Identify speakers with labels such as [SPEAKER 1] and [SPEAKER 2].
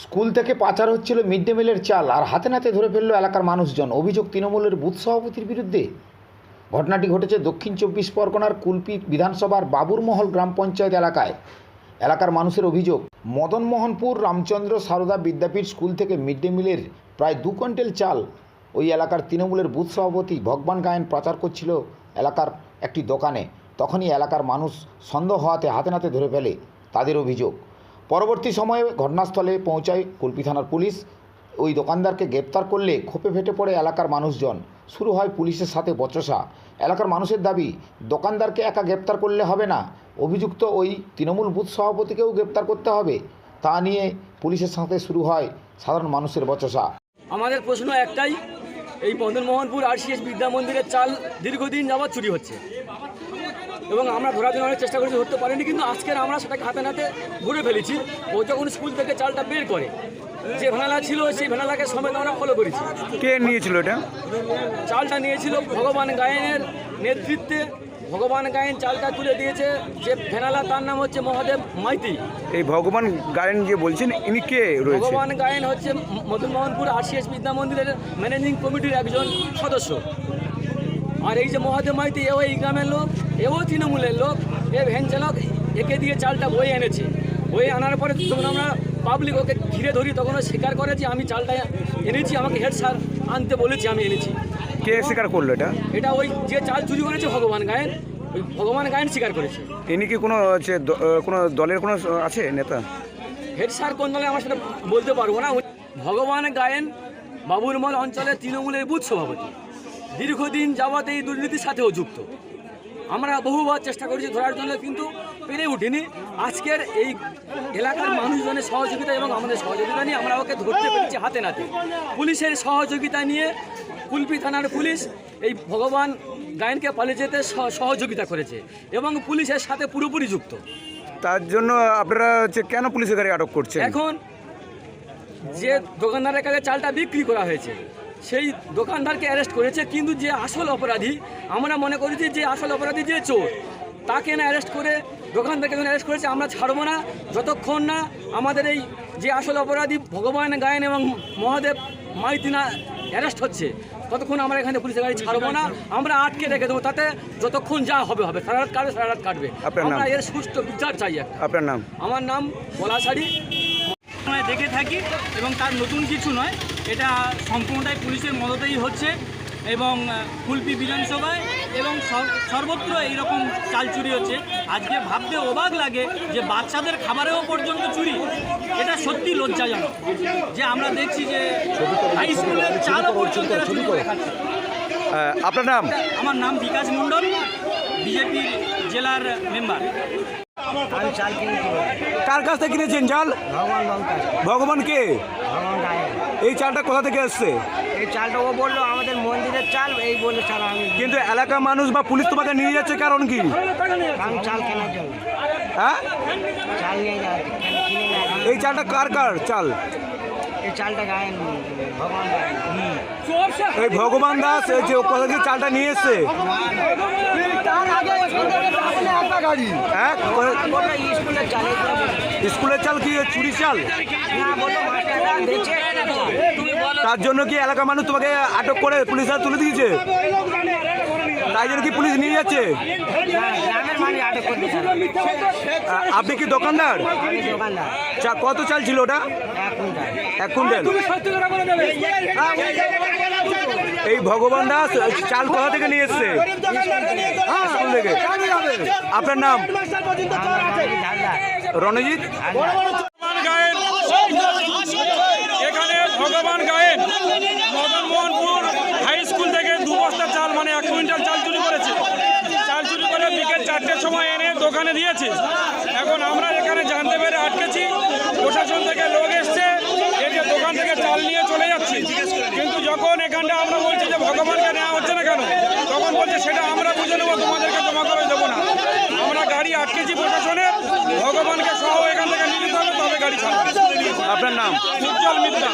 [SPEAKER 1] School থেকে পাচার হচ্ছিল মিড ডে মিলের চাল আর হাতে নাতে ধরে ফেলল এলাকার মানুষজন। অভিযোগ তৃণমূলের বুথ সভাপতির বিরুদ্ধে। ঘটনাটি ঘটেছে দক্ষিণ চব্বিশ পরগনার কুলপি বিধানসভার বাবুরমহল গ্রাম পঞ্চায়েত এলাকায়। এলাকার মানুষের অভিযোগ, মদনমোহনপুর রামচন্দ্র সারদা বিদ্যাপীঠ স্কুল থেকে মিড ডে মিলের প্রায় দু কুইন্টাল চাল ওই এলাকার তৃণমূলের বুথ সভাপতি ভগবান গায়েন প্রচার করছিল এলাকার একটি দোকানে। তখনই এলাকার মানুষ সন্দেহ হওয়াতে হাতে নাতে ধরে ফেলে তাদের অভিযোগ। পরবর্তী সময়ে ঘটনাস্থলে পৌঁছায় কুলপি থানার পুলিশ। ওই দোকানদারকে গ্রেপ্তার করলে ক্ষোভে ফেটে পড়ে এলাকার মানুষজন। শুরু হয় পুলিশের সাথে বচসা। এলাকার মানুষের দাবি, দোকানদারকে একা গ্রেপ্তার করলে হবে না। অভিযুক্ত ওই তৃণমূল বুথ সভাপতিকেও গ্রেপ্তার করতে হবে। তা নিয়ে পুলিশের সাথে শুরু হয় সাধারণ মানুষের বচসা।
[SPEAKER 2] আমাদের প্রশ্ন একটাই, এই মদনমোহনপুর আরসিএস বিদ্যা মন্দিরের চাল দীর্ঘদিন যাবৎ চুরি হচ্ছে। এবং আমরা ধরার জন্য অনেক চেষ্টা করেছি ধরতে পারিনি কিন্তু আজকের আমরা সেটাকে হাতে নাতে ঘুরে ফেলেছি। ও যখন স্কুল থেকে চালটা বের করে যে ভেনালা ছিল সেই ভেনালাকে সমেত আমরা ফলো করেছি।
[SPEAKER 3] কে নিয়েছিল এটা?
[SPEAKER 2] চালটা নিয়েছিল ভগবান গায়েনের নেতৃত্বে। ভগবান গায়েন চালটা তুলে দিয়েছে যে ভেনালা তার নাম হচ্ছে মহাদেব মাইতি।
[SPEAKER 3] এই ভগবান গায়েন যে বলছেন ইনি কে রয়েছে?
[SPEAKER 2] ভগবান গায়েন হচ্ছে মদনমোহনপুর আরসিএস বিদ্যা মন্দিরের ম্যানেজিং কমিটির একজন সদস্য। আর এই যে মহাদেব মাইতি এও এই গ্রামের লোক এও তৃণমূলের লোক। এ ভ্যান চালক একে দিয়ে চালটা বয়ে এনেছে। বয়ে আনার পরে যখন আমরা পাবলিক ওকে ঘিরে ধরি তখন স্বীকার করে যে আমি চালটা এনেছি আমাকে হেড স্যার আনতে বলেছি আমি এনেছি।
[SPEAKER 3] কে স্বীকার করল এটা?
[SPEAKER 2] এটা ওই যে চাল চুরি করেছে ভগবান গায়েন। ওই ভগবান গায়েন স্বীকার করেছে।
[SPEAKER 3] ইনি কি কোনো হচ্ছে কোনো দলের কোনো আছে নেতা?
[SPEAKER 2] হেড স্যার কোন দলে আমার সেটা বলতে পারব না। ভগবান গায়েন বাবুরমল অঞ্চলের তৃণমূলের বুথ সভাপতি। দীর্ঘদিন যাবৎ এই দুর্নীতির সাথেও যুক্ত। আমরা বহুবার চেষ্টা করেছি ধরার জন্য কিন্তু পেরে উঠিনি। আজকের এই এলাকার মানুষজনের সহযোগিতা এবং আমাদের সহযোগিতা নিয়ে আমরা ওকে ধরতে পেরেছি হাতে নাতে। পুলিশের সহযোগিতা নিয়ে কুলপি থানার পুলিশ এই ভগবান গায়নকে পালিয়ে যেতে সহ- সহযোগিতা করেছে এবং পুলিশের সাথে পুরোপুরি যুক্ত।
[SPEAKER 3] তার জন্য আপনারা হচ্ছে কেন পুলিশের গাড়ি আটক করছে
[SPEAKER 2] এখন যে দোকানদারের কাছে চালটা বিক্রি করা হয়েছে সেই দোকানদারকে অ্যারেস্ট করেছে কিন্তু যে আসল অপরাধী আমরা মনে করেছি যে আসল অপরাধী যে চোর তাকে না অ্যারেস্ট করে দোকানদারকে যখন অ্যারেস্ট করেছে আমরা ছাড়বো না। যতক্ষণ না আমাদের এই যে আসল অপরাধী ভগবান গায়েন এবং মহাদেব মাইতি না অ্যারেস্ট হচ্ছে ততক্ষণ আমরা এখানে পুলিশের গাড়ি ছাড়বো না। আমরা আটকে রেখে দেবো তাতে যতক্ষণ যা হবে হবে। সারা রাত কাটবে সারা রাত কাটবে।
[SPEAKER 3] আপনার নাম?
[SPEAKER 2] আমরা এর সুষ্ঠু বিচার চাই
[SPEAKER 3] আপনার নাম?
[SPEAKER 2] আমার নাম পলাশাড়ি।
[SPEAKER 4] সময় দেখে থাকি এবং তার নতুন কিছু নয় এটা সম্পূর্ণটাই পুলিশের মদতেই হচ্ছে এবং কুলপি বিধানসভায় এবং সর- সর্বত্র এইরকম চাল চুরি হচ্ছে। আজকে ভাবতে অবাক লাগে যে বাচ্চাদের খাবারেও পর্যন্ত চুরি। এটা সত্যি লজ্জাজনক যে আমরা দেখছি যে হাই স্কুলের চালও পর্যন্ত এরা চুরি করে
[SPEAKER 3] আপনার নাম?
[SPEAKER 4] আমার নাম বিকাশ মণ্ডল বিজেপির জেলার মেম্বার
[SPEAKER 3] কার কাছ থেকে কিনেছেন চাল?
[SPEAKER 5] ভগবান
[SPEAKER 3] কে? এই চালটা কোথা থেকে আসছে
[SPEAKER 5] এই চালটা ও বলল আমাদের মন্দিরের চাল এই বলে চাল আমি
[SPEAKER 3] কিন্তু এলাকার মানুষ বা পুলিশ তোমাকে নিয়ে যাচ্ছে কারণ কি?
[SPEAKER 5] কারণ চাল কেনার জন্য।
[SPEAKER 3] হ্যাঁ?
[SPEAKER 5] চাল নিয়ে যাচ্ছে
[SPEAKER 3] এই চালটা কার কার চাল?
[SPEAKER 5] এই চালটা ভগবান
[SPEAKER 3] এই ভগবান দাস এই যে কোথা থেকে চালটা নিয়ে এসছে। হ্যাঁ
[SPEAKER 5] স্কুলের চাল
[SPEAKER 3] কি চুরি চাল? তার জন্য কি এলাকার মানুষ তোমাকে আটক করে পুলিশ তুলে দিয়েছে? তাই জন্য কি পুলিশ নিয়ে যাচ্ছে? আপনি কি দোকানদার? চা, কত চাল ছিল ওটা?
[SPEAKER 5] এক কুইন্টাল।
[SPEAKER 3] এই ভগবান দাস চাল কোথা থেকে নিয়ে এসছে? স্কুল থেকে। আপনার নাম? রণজিৎ
[SPEAKER 6] ভগবান গায়েন এখানে ভগবান গায়েন মদন মোহনপুর হাই স্কুল থেকে দু বস্তা চাল মানে এক কুইন্টাল চাল চুরি করেছে চাল চুরি করে বিকেল চারটের সময় এনে দোকানে দিয়েছে। এখন আমরা এখানে জানতে পেরে আটকেছি। প্রশাসন থেকে লোক এসছে। এই যে দোকান থেকে চাল নিয়ে চলে যাচ্ছে। কিন্তু যখন এখানটা আমরা বলছি যে ভগবানকে নেওয়া হচ্ছে না কেন তখন বলছে সেটা আমরা বুঝে নেব তোমাদেরকে জমা করে দেবো না। আমরা গাড়ি আটকেছি প্রশাসনের ভগবানকে সহ এখান থেকে নিয়ে যেতে হবে তবে গাড়ি ছাড়বে।
[SPEAKER 3] আপনার নাম?
[SPEAKER 6] উজ্জ্বল মিত্রা।